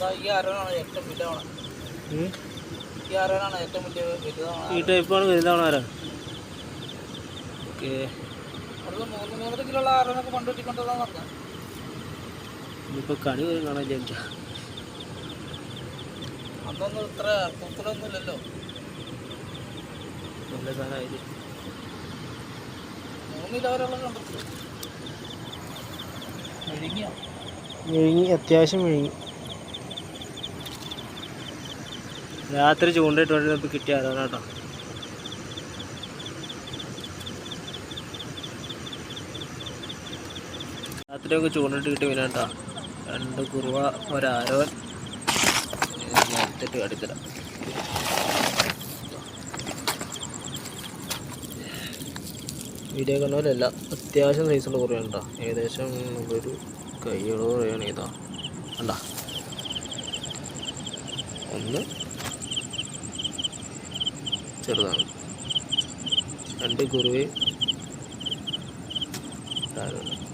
ഈ ഏറ്റവും വലുതാണ്. ഈ ആരോനാണ് ഏറ്റവും വലിയ വലുതാണ് ഈ ടൈപ്പാണ് വലുതാണ് ആരാ? ഓക്കെ. അത് മൂന്ന് മൂന്നര കിലോ ഉള്ള ആരോനൊക്കെ പണ്ട് കിട്ടിക്കൊണ്ടതാന്ന് പറഞ്ഞത് ഇനിയിപ്പോൾ കണി വരും കാണാൻ ജനിച്ച അന്നൊന്നും ഇത്ര തൂക്കലൊന്നും ഇല്ലല്ലോ. നല്ല സാധനമായിട്ട് മൂന്ന് കിലോ വരെയുള്ള കണ്ടിട്ടില്ല വിഴുങ്ങി അത്യാവശ്യം വിഴുങ്ങി രാത്രി ചൂണ്ടയിട്ട് വേണ്ടി നമുക്ക് കിട്ടിയ ആരാണ് കേട്ടോ. രാത്രിയൊക്കെ ചൂണ്ടിട്ട് കിട്ടി. മീനാ രണ്ട് കുറുവ ഒരാരോൻ. എടുത്തിട്ട് അടുത്തരാം വീഡിയോ കണ്ടവരല്ല അത്യാവശ്യം സൈസുള്ള കുറയാണ് കേട്ടോ. ഏകദേശം ഒരു കൈയോളം കുറയാണ് ഇതാ. കണ്ട? ഒന്ന് ചെറുതാണ്. രണ്ട് കുറുവേ. താഴെ